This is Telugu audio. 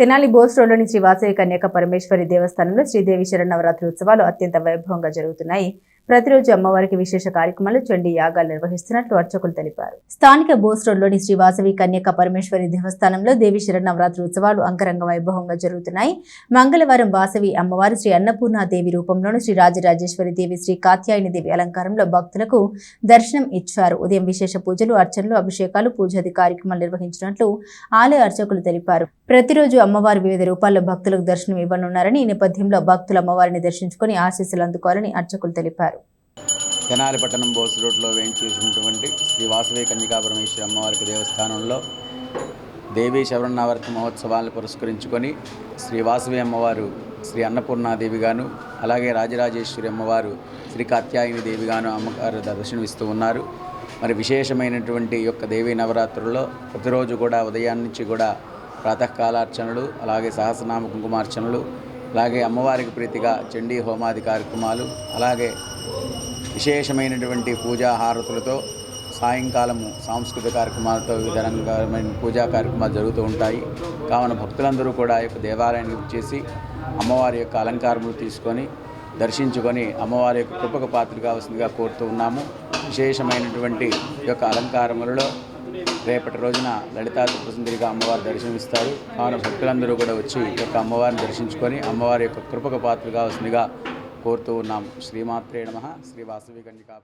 తెనాలి బోస్ రోడ్లోని శ్రీ వాసవి కన్యక పరమేశ్వరి దేవస్థానంలో శ్రీదేవి శరణవరాత్రి ఉత్సవాలు అత్యంత వైభవంగా జరుగుతున్నాయి. ప్రతిరోజు అమ్మవారికి విశేష కార్యక్రమాలు చండీ యాగాలు నిర్వహిస్తున్నట్లు అర్చకులు తెలిపారు. స్థానిక బోస్ రోడ్లోని శ్రీవాసవి కన్యక పరమేశ్వరి దేవస్థానంలో దేవి శరణవరాత్రి ఉత్సవాలు అంగరంగ వైభవంగా జరుగుతున్నాయి. మంగళవారం వాసవి అమ్మవారు శ్రీ అన్నపూర్ణాదేవి రూపంలోను శ్రీ రాజరాజేశ్వరి దేవి శ్రీ కాత్యాయని దేవి అలంకారంలో భక్తులకు దర్శనం ఇచ్చారు. ఉదయం విశేష పూజలు అర్చనలు అభిషేకాలు పూజాది కార్యక్రమాలు నిర్వహించినట్లు ఆలయ అర్చకులు తెలిపారు. ప్రతిరోజు అమ్మవారు వివిధ రూపాల్లో భక్తులకు దర్శనం ఇవ్వనున్నారని ఈ నేపథ్యంలో భక్తులు అమ్మవారిని దర్శించుకుని ఆశీస్సులు అందుకోవాలని అర్చకులు తెలిపారు. తెనాలి పట్టణం బోస్ రోడ్లో వేయించేసినటువంటి శ్రీ వాసవి కన్యకా పరమేశ్వరి అమ్మవారికి దేవస్థానంలో దేవీ శవరణావర్తి మహోత్సవాలను పురస్కరించుకొని శ్రీ వాసవి అమ్మవారు శ్రీ అన్నపూర్ణాదేవి గాను అలాగే రాజరాజేశ్వరి అమ్మవారు శ్రీ కాత్యాయని దేవి గాను అమ్మగారు దర్శనమిస్తూ ఉన్నారు. మరి విశేషమైనటువంటి ఈ యొక్క దేవీ నవరాత్రుల్లో ప్రతిరోజు కూడా ఉదయం నుంచి కూడా ప్రాతకాలార్చనలు అలాగే సహస్రనామ కుంకుమార్చనలు అలాగే అమ్మవారికి ప్రీతిగా చండీ హోమాది కార్యక్రమాలు అలాగే విశేషమైనటువంటి పూజా హారతులతో సాయంకాలము సాంస్కృతిక కార్యక్రమాలతో వివిధ రంగమైన పూజా కార్యక్రమాలు జరుగుతూ ఉంటాయి. కావున భక్తులందరూ కూడా యొక్క దేవాలయానికి వచ్చేసి అమ్మవారి యొక్క అలంకారములు తీసుకొని దర్శించుకొని అమ్మవారి యొక్క కృపకు పాత్ర కావాల్సిందిగా కోరుతూ ఉన్నాము. విశేషమైనటువంటి ఈ యొక్క అలంకారములలో రేపటి రోజున లలితా త్రిపురసుందరిగా అమ్మవారు దర్శనమిస్తారు. కావున భక్తులందరూ కూడా వచ్చి ఈ యొక్క అమ్మవారిని దర్శించుకొని అమ్మవారి యొక్క కృపకు పాత్ర కావాల్సిందిగా కోరుతూ ఉన్నాము శ్రీమాత్రే నమ. శ్రీ వాసవి కన్యకా